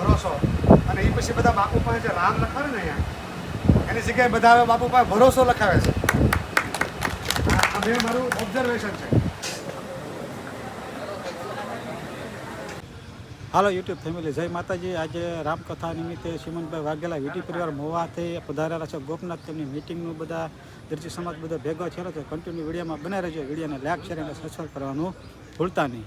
ભરોસો. અને એ પછી બધા બાપુ પાસે જે રામ લખાવે ને અહીંયા, એની જગ્યાએ બધા હવે બાપુ પાસે ભરોસો લખાવે છે. મારું ઓબ્ઝર્વેશન છે. હાલો યુટ્યુબ ફેમિલી જય માતાજી. આજે રામકથા નિમિત્તે શ્રીમંતભાઈ વાઘેલા વીટી પરિવાર મોવાથી પધારેલા છે. ગોપનાથ તેમની મિટિંગનું બધા દરજી સમાજ બધા ભેગો થયેલો છે. કન્ટિન્યુ વિડીયોમાં બનાવી રહેજો. વિડીયોને લાઈક શેર અને સબસ્ક્રાઈબ કરવાનું ભૂલતા નહીં.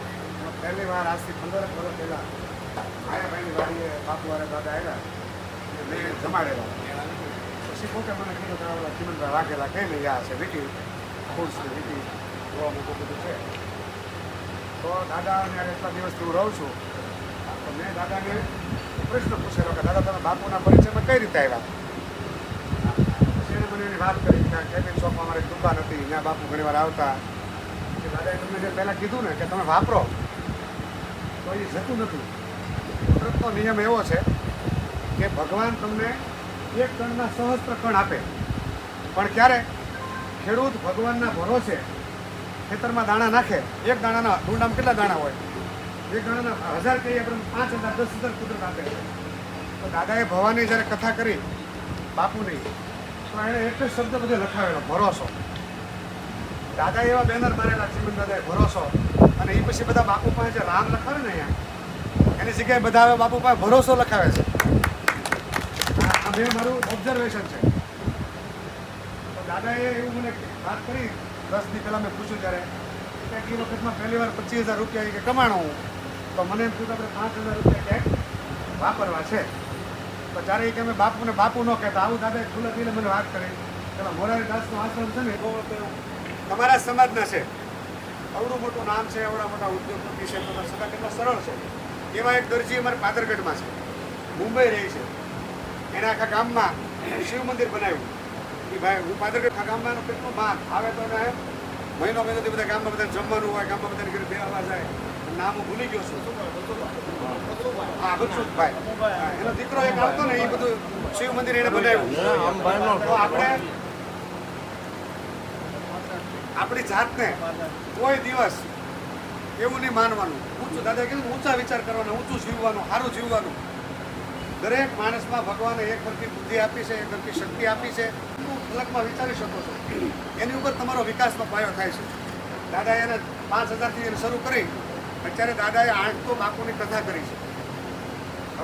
પહેલી વાર આજથી પંદર વર્ષ પહેલા માયાભાઈની વાડીએ બાપુ વાળા દાદા આવ્યા મેં જમાડેલા. પછી પોતે મને કીધું કે ચિમનભાઈ વાઘેલા કઈ નહીં, આ છે વીટી ખુશ છે વીટી, જોવા મૂકું બધું છે. તો દાદા ને એટલા દિવસથી હું રહું છું. તો મેં દાદાને પ્રશ્ન પૂછેલો કે, દાદા, તમે બાપુના પરિચયમાં કઈ રીતે આવ્યા? પછી વાત કરી કે કેબિન શોપમાં અમારી દુકાન હતી, ત્યાં બાપુ ઘણીવાર આવતા. દાદાએ તમને જે પહેલાં કીધું ને કે, તમે વાપરો. તો જતું નથી કુદરતનો નિયમ એવો છે કે ભગવાન તમને એક કણના સહસ્ત્ર કણ આપે. પણ ક્યારે? ખેડૂત ભગવાનના ભરોસે ખેતરમાં દાણા નાખે. એક દાણાના ડુંડામાં કેટલા દાણા હોય? એક દાણાના હજાર કહીએ આપણે પાંચ હજાર, દસ હજાર કુદરત આપે. તો દાદાએ ભવાની જ્યારે કથા કરી, બાપુની, તો એણે એક જ શબ્દ બધે લખાવેલો, ભરોસો. દાદા એવા બેનર મારેલા જીવન દાદાએ, ભરોસો. અને એ પછી બધા બાપુ પાસે જે રામ લખાવે ને અહીંયા એની જગ્યાએ બધા હવે બાપુ પાસે ભરોસો લખાવે છે. આ બે મારું ઓબ્ઝર્વેશન છે. તો દાદાએ એવું મને વાત કરી દસ દી પહેલાં મેં પૂછ્યું ત્યારે કે એ વખતમાં પહેલી વાર પચીસ હજાર રૂપિયા કે કમાણો હું? તો મને એમ થયું કે આપણે પાંચ હજાર રૂપિયા ક્યાંક વાપરવા છે. તો જ્યારે એ કે અમે બાપુને બાપુ ન કહેતા આવું દાદાએ ખુલ્લા દિલે મને વાત કરી. પેલા મોરારી દાસનો આશ્રમ છે ને તમારા સમાજના છે. અવડું મોટું નામ છે એવડા મોટા ઉદ્યોગપતિ છે, તો સગા કેટલા સરળ છે. એવા એક દરજી અમારે પાદરગઢમાં છે. મુંબઈ રહી છે. એના આખા ગામમાં શિવ મંદિર બનાવ્યું. એ ભાઈ, હું પાદરગઢ આખા ગામમાં એનો કેટલું માન. આવે તો એને મહિનો મહિનો બધા ગામમાં બધા જમવાનું હોય, ગામમાં બધા ઘરે બેહવા જાય નામ હું ભૂલી ગયો છું. હા બચુભાઈ એનો દીકરો એક આવતો ને એ બધું શિવ મંદિર એને બનાવ્યું. આપણે આપણી જાતને કોઈ દિવસ એવું નહીં માનવાનું. ઊંચું દાદા કીધું ઊંચા વિચાર કરવાનો ઊંચું જીવવાનું સારું જીવવાનું. દરેક માણસમાં ભગવાને એક સરખી બુદ્ધિ આપી છે એક સરખી શક્તિ આપી છે. હું અલગમાં વિચારી શકો છો? એની ઉપર તમારો વિકાસનો પાયો થાય છે. દાદાએ એને પાંચ હજારથી એને શરૂ કરી અત્યારે દાદાએ આઠ તો બાપુની કથા કરી છે.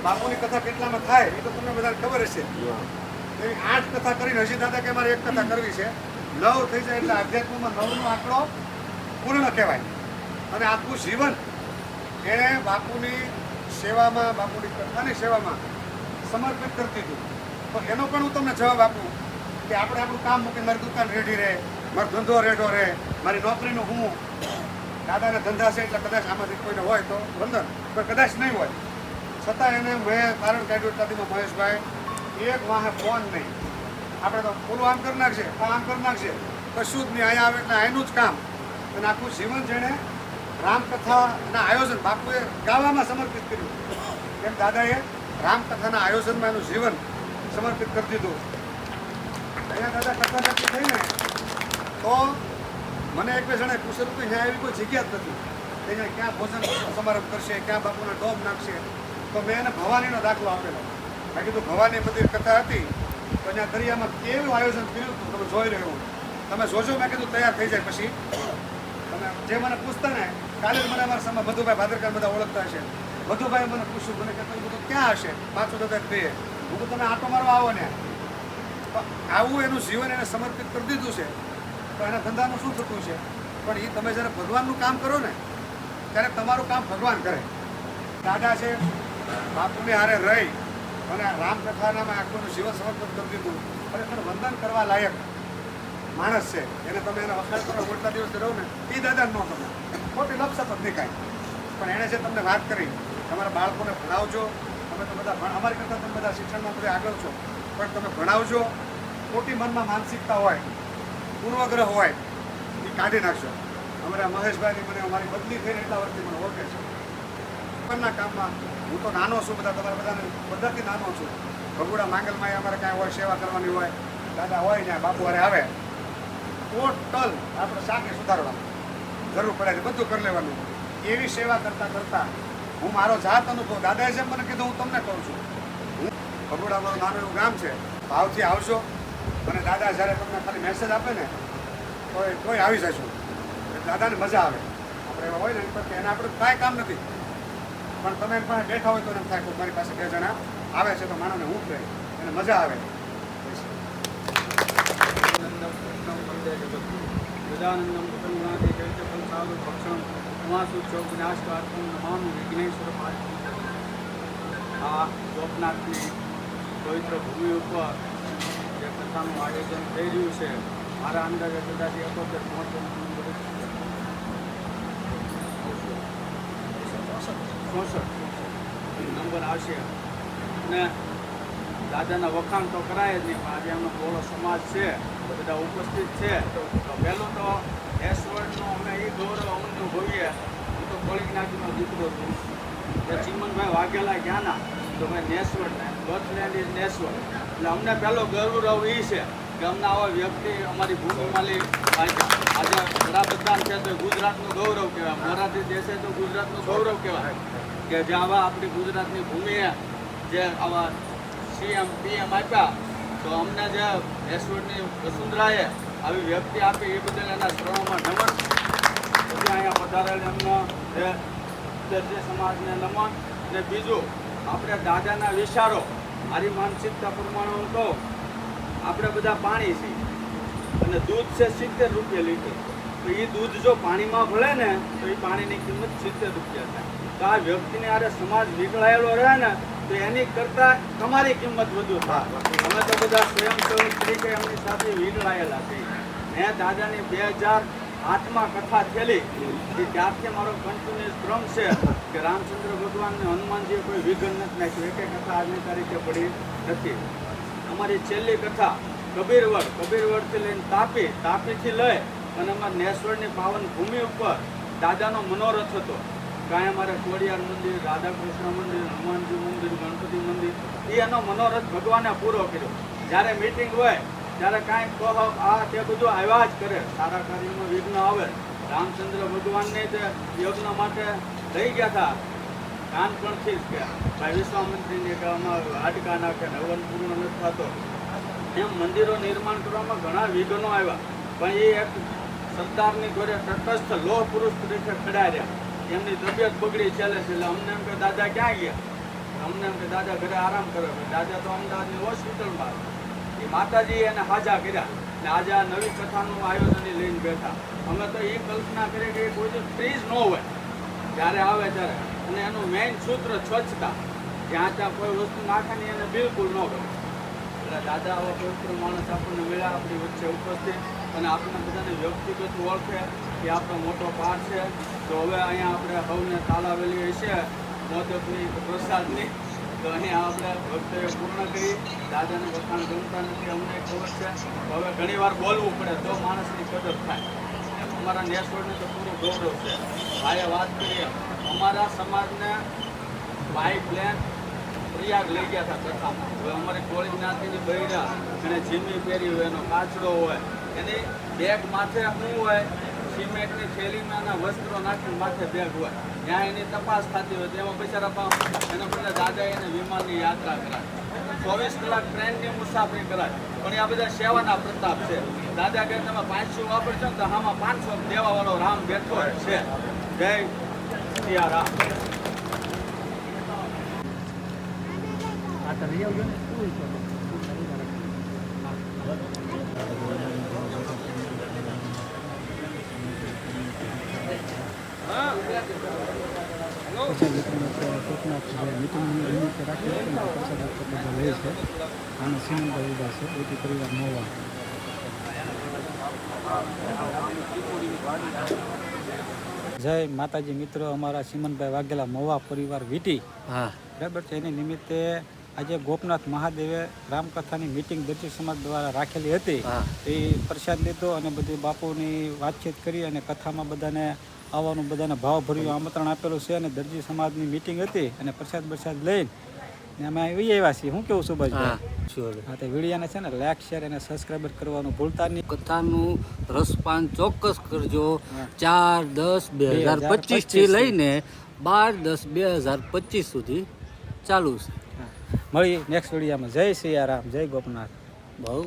બાપુની કથા કેટલામાં થાય એ તો તમને બધાને ખબર હશે. એવી આઠ કથા કરીને હજી દાદા કે મારે એક કથા કરવી છે. નવ થઈ જાય એટલે આધ્યાત્મમાં નવનો આંકડો પૂર્ણ કહેવાય. અને આખું જીવન એણે બાપુની સેવામાં, બાપુની કથાની સેવામાં સમર્પિત કરી દીધું તો એનો પણ હું તમને જવાબ આપું કે આપણે આપણું કામ મૂકી મારી દુકાન રેડી રહે, મારો ધંધો રેડો રહે, મારી નોકરીનું હું દાદાના ધંધા છે એટલે કદાચ આમાંથી કોઈને હોય તો વંદન, પણ કદાચ નહીં હોય. છતાં એને મેં કારણ કાઢ્યું એટલા મહેશભાઈ, એક વાહે ફોન નહીં. આપણે તો પેલું આમ કરી નાખશે આ આમ કરી નાખશે. કશું જ નહીં અહીંયા આવે એટલે અહીંનું જ કામ. અને આખું જીવન જેણે રામકથાના આયોજન બાપુએ ગાવામાં સમર્પિત કર્યું. એમ દાદાએ રામકથાના આયોજનમાં એનું જીવન સમર્પિત કરી દીધું. અહીંયા દાદા કથા નક્કી થઈને તો મને એક બે જણે પૂછેલું કે અહીંયા એવી કોઈ જગ્યા જ નથી. અહીંયા ક્યાં ભોજન સમારંભ કરશે, ક્યાં બાપુના ડોમ નાખશે? તો મેં એને ભવાનીનો દાખલો આપેલો. બાકી તો ભવાની બધી કથા હતી. તો અહીંયા દરિયામાં કેવું આયોજન કર્યું હતું તમે જોઈ રહ્યો તમે જોજો, મેં કીધું તૈયાર થઈ જાય પછી. તમે જે મને પૂછતા ને, કાલે મને અમારા સમય મધુભાઈ ભાદરકા બધા ઓળખતા હશે. મધુભાઈ મને પૂછ્યું, મને કહેતો બધું ક્યાં હશે? પાછું દાદા કહીએ. હું તમે આટો મારવા આવો ને. આવું એનું જીવન એને સમર્પિત કરી દીધું છે. તો એના ધંધાનું શું થતું છે? પણ એ તમે જ્યારે ભગવાનનું કામ કરો ને, ત્યારે તમારું કામ ભગવાન કરે. દાદા છે, બાપુને હારે રહી અને રામકથાનામાં આખું શિવ સમર્પણ કરી દીધું. ખરેખર વંદન કરવા લાયક માણસ છે. એને તમે એને વખત કરો, મોટા દિવસે રહો ને એ દાદા ન તમે ખોટી લપસપ જ નહીં પણ એણે જે તમને વાત કરી, તમારા બાળકોને ભણાવજો. તમે તો બધા અમારી કરતાં તમે બધા શિક્ષણમાં બધે આગળ છો. પણ તમે ભણાવજો. ખોટી મનમાં માનસિકતા હોય, પૂર્વગ્રહ હોય એ કાઢી નાખશો અમારા મહેશભાઈની મને અમારી બદલી થઈને એટલા વર્ષથી મને ઓળખે છે. ઉપરના કામમાં. હું તો નાનો છું બધા, તમારા બધાને, બધાથી નાનો છું. ભગુડા માંગલમાં અમારે કાંઈ હોય, સેવા કરવાની હોય, દાદા હોય ને, બાપુ અરે આવે. ટોટલ આપણે શાકે સુધારવાનું. જરૂર પડે છે, બધું કરી લેવાનું. એવી સેવા કરતાં કરતાં હું મારો જાત અનુભવ, દાદાએ જેમ મને કીધું, હું તમને કહું છું. હું ભગોડા મારું નાનું એવું ગામ છે. ભાવથી આવશો અને દાદા જ્યારે તમને ખાલી મેસેજ આપે ને તો કોઈ આવી જશું દાદાને મજા આવે. આપણે એવા હોય ને, એના એને આપણે કાંઈ કામ નથી. પણ તમે પણ બેઠા હોય તો એમ થાય મારી પાસે બે જણા આવે છે તો માણસને હું કહે, એને મજા આવે. ગજાનંદમ કુટુંબાદિ ચૈત્યફલ સાધુ ભક્ષણમ તમાસુ ચોક વિનાશકાર્થમ નમામુ વિઘ્નેશ્વર પાર્થિવ આ ગોપનાથની પવિત્ર ભૂમિ ઉપર જે કથાનું આયોજન થઈ રહ્યું છે, મારા અંદાજે કદાચ એકોતેર મોટો નંબર આવશે. અને દાદાના વખાણ તો કરાય જ નહીં, પણ આજે એમનો બોળો સમાજ છે, બધા ઉપસ્થિત છે. તો પહેલું તો એસ વર્ડનો અમે એ ગૌરવ અનુભવીએ હું તો કોળી જ્ઞાતિનો દીકરો છું. કે ચિમનભાઈ વાઘેલા ક્યાંના તો મેં નેસવડ ને બર્થલેન્ડ ઇઝ નેસવડ એટલે અમને પહેલો ગૌરવ એ છે. કે અમને આવા વ્યક્તિ અમારી ભૂમિમાં લઈ આજે વડાપ્રધાન છે તો ગુજરાતનું ગૌરવ કહેવાય. મોરારજી દેશે તો ગુજરાતનું ગૌરવ કહેવાય. કે જે આવા આપણી ગુજરાતની ભૂમિએ જે આવા સીએમ પીએમ આપ્યા, તો અમને જે એસવડની વસુંધરાએ આવી વ્યક્તિ આપી, એ બદલ એના શ્રમમાં નમન. પછી અહીંયા પધારેલ એમનો જે સમાજને નમન. અને બીજું, આપણે દાદાના વિચારો મારી માનસિકતા પ્રમાણે હું કહું આપણે બધા પાણી છીએ. અને દૂધ છે સિત્તેર રૂપિયા લીટર. તો એ દૂધ જો પાણીમાં ભળે ને, તો એ પાણીની કિંમત સિત્તેર રૂપિયા થાય. તો આ વ્યક્તિને આરે સમાજ વિકળાયેલો રહે ને, તો એની કરતાં તમારી કિંમત વધુ થાય. અમે તો બધા સ્વયંસેવક તરીકે એમની સાથે વિકળાયેલા છીએ. મેં દાદાની બે હજાર આઠમાં કથા થયેલી. એ ત્યારથી મારો કન્ટિન્યુઅસ ક્રમ છે કે રામચંદ્ર ભગવાનને હનુમાનજીએ કોઈ વિઘન નથી નાખ્યું. એક કથા આજની તારીખે પડી નથી. અમારી છેલ્લી કથા કબીરવડ. કબીરવડથી લઈને તાપી, તાપીથી લઈ અને અમારા નેસવડની પાવન ભૂમિ ઉપર દાદાનો મનોરથ હતો. કાંઈ અમારે કોડિયાર મંદિર, રાધાકૃષ્ણ મંદિર, હનુમાનજી મંદિર, ગણપતિ મંદિર એ એનો મનોરથ ભગવાને પૂરો કર્યો. જ્યારે મીટિંગ હોય, ત્યારે કાંઈ કહો, આ તે બધું આવ્યા જ કરે. સારા કાર્યમાં વિઘ્ન આવે. રામચંદ્ર ભગવાનને તે યજ્ઞ માટે લઈ ગયા હતા. નાનપણથી જ કે ભાઈ વિશ્વામંત્રીને કહેવામાં હાડકા નાખે હવન પૂર્ણ નથી થતો. એમ મંદિરો નિર્માણ કરવામાં ઘણા વિઘ્નો આવ્યા. પણ એ એક સરદારની ઘરે તટસ્થ લોહ પુરુષ તરીકે ખડા રહ્યા. એમની તબિયત બગડી ચાલે છે એટલે અમને એમ કે, દાદા ક્યાં ગયા? અમને એમ કે, દાદા ઘરે આરામ કરે. દાદા તો અમદાવાદની હોસ્પિટલમાં એ માતાજી એને હાજા કર્યા. ને આજે આ નવી કથાનું આયોજન લઈને બેઠા. અમે તો એ કલ્પના કરીએ કે કોઈ ફ્રીજ ન હોય. જ્યારે આવે ત્યારે. અને એનું મેઇન સૂત્ર સ્વચ્છતા. જ્યાં ત્યાં કોઈ વસ્તુ નાખવાની એને બિલકુલ ન ગમે. એટલે દાદા આવા પવિત્ર માણસ આપણને મળ્યા, આપણી વચ્ચે ઉપસ્થિત. અને આપણને બધાને વ્યક્તિગત ઓળખે એ આપણો મોટો પાઠ છે. તો હવે અહીંયા આપણે સૌને તાલાવેલી હશે. મોદકની પ્રસાદની તો અહીંયા આપણે ભક્તોએ પૂર્ણ કરી. દાદાને વખાણ ગમતા નથી, અમને ખબર છે. હવે ઘણી વાર બોલવું પડે, તો માણસની કદર થાય. અમારા નેસવડને તો પૂરું ગૌરવ છે. ભાઈએ વાત કરીએ, અમારા સમાજને ભાઈ પ્લેન પ્રયાગ લઈ ગયા હતા કથામાં. હવે અમારી કોળી જ્ઞાતિની બૈરા એને જીમી પહેરી હોય, એનો કાચડો હોય, એની બેગ માથે શું હોય, સિમેન્ટની થેલીમાં એના વસ્ત્રો નાખીને માથે બેગ હોય. ત્યાં એની તપાસ થતી હોય, તેમાં બિચારા એના બધા દાદા એને વિમાનની યાત્રા કરાય ચોવીસ કલાક ટ્રેનની મુસાફરી કરાય પણ આ બધા સેવાના પ્રતાપ છે. દાદા કે તમે પાંચસો વાપરશો ને તો આમાં પાંચસો દેવાવાળો રામ બેઠો છે જય સિયા રામ પ્રસાદ તો અત્યારે કોકનાથ જે મિટિંગની નિમિત્તે રાખી હતી ને પ્રસાદ બધા લે છે આને સિમંતભાઈ ઊભા છે એથી પરિવાર મોવા જય માતાજી મિત્રો અમારા સિમનભાઈ વાઘેલા મોવા પરિવાર વીટી. બરાબર છે એની નિમિત્તે આજે ગોપનાથ મહાદેવે રામકથાની મિટિંગ દર્શક સમાજ દ્વારા રાખેલી હતી. એ પ્રસાદ લીધો અને બધી બાપુની વાતચીત કરી અને કથામાં બધાને આવવાનું બધાને ભાવભર્યું આમંત્રણ આપેલું છે અને દરજી સમાજની મિટિંગ હતી અને પ્રસાદ પ્રસાદ લઈને ને અમે આવી આવ્યા છીએ. હું કેવું શું હવે. હા તો વિડીયાને છે ને લાઈક શેર અને સબસ્ક્રાઈબર કરવાનું ભૂલતા નહીં. કથાનું રસપાન ચોક્કસ કરજો. ચાર દસ બે હજાર પચીસથી લઈને બાર દસ બે હજાર પચીસ સુધી ચાલુ છે. મળીએ નેક્સ્ટ વિડીયામાં. જય સિયારામ જય ગોપનાથ. બહુ